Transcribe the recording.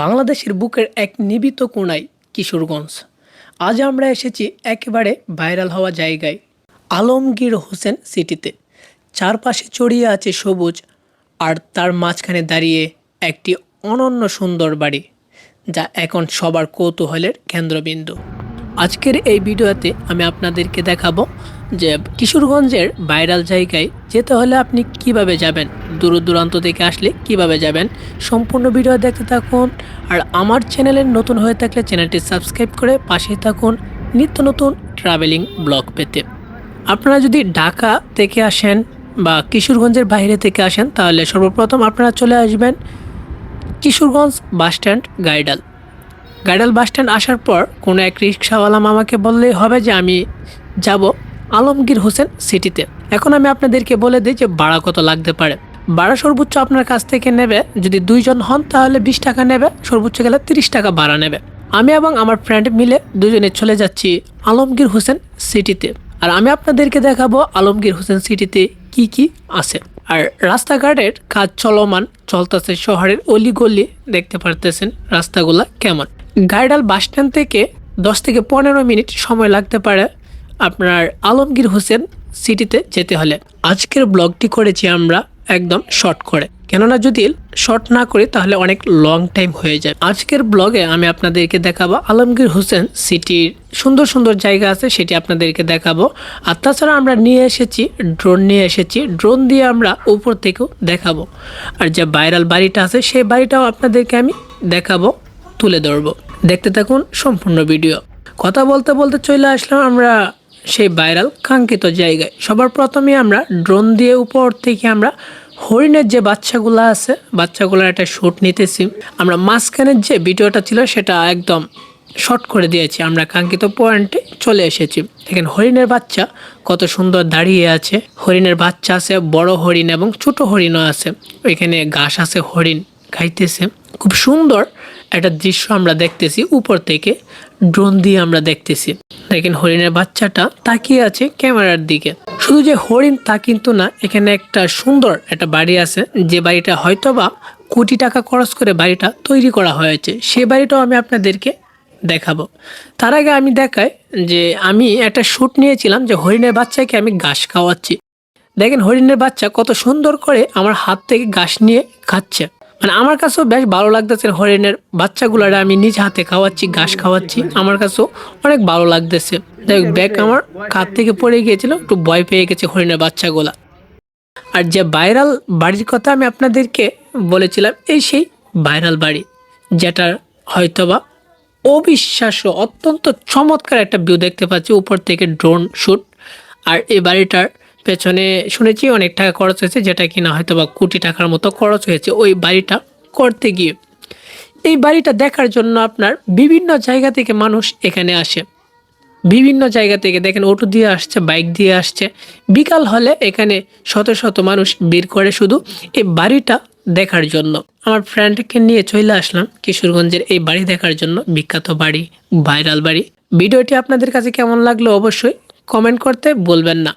বাংলাদেশের বুকের এক নিবিত কোণায় কিশোরগঞ্জ। আজ আমরা এসেছি একেবারে ভাইরাল হওয়া জায়গায়, আলমগীর হোসেন সিটিতে। চারপাশে চড়িয়ে আছে সবুজ আর তার মাঝখানে দাঁড়িয়ে একটি অনন্য সুন্দর বাড়ি, যা এখন সবার কৌতূহলের কেন্দ্রবিন্দু। আজকের এই ভিডিওতে আমি আপনাদেরকে দেখাবো যে কিশোরগঞ্জের ভাইরাল জায়গায় যেতে হলে আপনি কীভাবে যাবেন, দূর দূরান্ত থেকে আসলে কীভাবে যাবেন, সম্পূর্ণ ভিডিও দেখতে থাকুন। আর আমার চ্যানেলের নতুন হয়ে থাকলে চ্যানেলটি সাবস্ক্রাইব করে পাশে থাকুন নিত্য নতুন ট্রাভেলিং ব্লগ পেতে। আপনারা যদি ঢাকা থেকে আসেন বা কিশোরগঞ্জের বাইরে থেকে আসেন, তাহলে সর্বপ্রথম আপনারা চলে আসবেন কিশোরগঞ্জ বাসস্ট্যান্ড গাইডাল। গাইডাল বাস স্ট্যান্ড আসার পর কোনো এক রিক্সাওয়ালা মামাকে বললেই হবে যে আমি যাব আলমগীর হোসেন সিটিতে। এখন আমি আপনাদেরকে বলে দিই যে ভাড়া কত লাগতে পারে। ভাড়া সর্বোচ্চ আপনার কাছ থেকে নেবে, যদি দুইজন হন তাহলে বিশ টাকা নেবে, সর্বোচ্চ গেলে তিরিশ টাকা ভাড়া নেবে। আমি এবং আমার ফ্রেন্ড মিলে দুজনে চলে যাচ্ছি আলমগীর হোসেন সিটিতে। আর আমি আপনাদেরকে দেখাবো আলমগীর হোসেন সিটিতে কি কি আছে। আর রাস্তাঘাটের কাজ চলমান চলতেছে শহরের অলিগলি, দেখতে পারতেছেন রাস্তাগুলা কেমন। গাইডাল বাসস্ট্যান্ড থেকে দশ থেকে পনেরো মিনিট সময় লাগতে পারে আপনার আলমগীর হোসেন সিটিতে যেতে হলে। আজকের ব্লগটি করেছি আমরা একদম শর্ট করে। কেননা যদি শর্ট না করি তাহলে অনেক লং টাইম হয়ে যায়। আজকের ব্লগে আমি আপনাদেরকে দেখাবো আলমগীর হোসেন সিটির সুন্দর সুন্দর জায়গা আছে সেটি আপনাদেরকে দেখাবো। আর তাছাড়া আমরা নিয়ে এসেছি, ড্রোন নিয়ে এসেছি। ড্রোন দিয়ে আমরা উপর থেকেও দেখাবো। আর যে ভাইরাল বাড়িটা আছে সেই বাড়িটাও আপনাদেরকে আমি দেখাবো, তুলে ধরবো। দেখতে থাকুন সম্পূর্ণ ভিডিও। কথা বলতে বলতে চলে আসলাম আমরা সেই ভাইরাল কাঙ্ক্ষিত জায়গায়। সবার প্রথমে আমরা ড্রোন দিয়ে উপর থেকে আমরা হরিণের যে বাচ্চাগুলো আছে, বাচ্চাগুলোর একটা শ্যুট নিতেছি। আমরা মাঝখানের যে ভিডিওটা ছিল সেটা একদম শর্ট করে দিয়েছি। আমরা কাঙ্ক্ষিত পয়েন্টে চলে এসেছি। দেখেন হরিণের বাচ্চা কত সুন্দর দাঁড়িয়ে আছে। হরিণের বাচ্চা আছে, বড় হরিণ এবং ছোট হরিণও আছে। ওইখানে ঘাস আছে, হরিণ খাইতেছে। খুব সুন্দর একটা দৃশ্য আমরা দেখতেছি, উপর থেকে ড্রোন দিয়ে আমরা দেখতেছি। দেখেন হরিণের বাচ্চাটা তাকিয়ে আছে ক্যামেরার দিকে। শুধু যে হরিণ তা কিন্তু না, এখানে একটা সুন্দর একটা বাড়ি আছে, যে বাড়িটা হয়তোবা কোটি টাকা খরচ করে বাড়িটা তৈরি করা হয়েছে। সে বাড়িটাও আমি আপনাদেরকে দেখাবো। তার আগে আমি দেখাই যে আমি একটা শ্যুট নিয়েছিলাম যে হরিণের বাচ্চাকে আমি ঘাস খাওয়াচ্ছি। দেখেন হরিণের বাচ্চা কত সুন্দর করে আমার হাত থেকে ঘাস নিয়ে খাচ্ছে। মানে আমার কাছেও বেশ ভালো লাগতেছে হরিণের বাচ্চাগুলোর আমি নিজ হাতে খাওয়াচ্ছি, ঘাস খাওয়াচ্ছি। আমার কাছেও অনেক ভালো লাগতেছে। দেখ ব্যাগ আমার কাত থেকে পড়ে গিয়েছিল, একটু ভয় পেয়ে গেছে হরিণের বাচ্চাগুলা। আর যে ভাইরাল বাড়ির কথা আমি আপনাদেরকে বলেছিলাম, এই সেই ভাইরাল বাড়ি, যেটার হয়তোবা অবিশ্বাস্য, অত্যন্ত চমৎকার একটা ভিউ দেখতে পাচ্ছি, উপর থেকে ড্রোন শ্যুট আর এই বাড়িটার পেছনে শুনেছি অনেক টাকা খরচ হয়েছে, যেটা কিনা হয়তো বা কোটি টাকার মতো খরচ হয়েছে ওই বাড়িটা করতে গিয়ে। এই বাড়িটা দেখার জন্য আপনার বিভিন্ন জায়গা থেকে মানুষ এখানে আসে। বিভিন্ন জায়গা থেকে দেখেন অটো দিয়ে আসছে, বাইক দিয়ে আসছে। বিকাল হলে এখানে শত শত মানুষ ভিড় করে শুধু এই বাড়িটা দেখার জন্য। আমার ফ্রেন্ডকে নিয়ে চলে আসলাম কিশোরগঞ্জের এই বাড়ি দেখার জন্য, বিখ্যাত বাড়ি, ভাইরাল বাড়ি। ভিডিওটি আপনাদের কাছে কেমন লাগল অবশ্যই কমেন্ট করতে বলবেন না।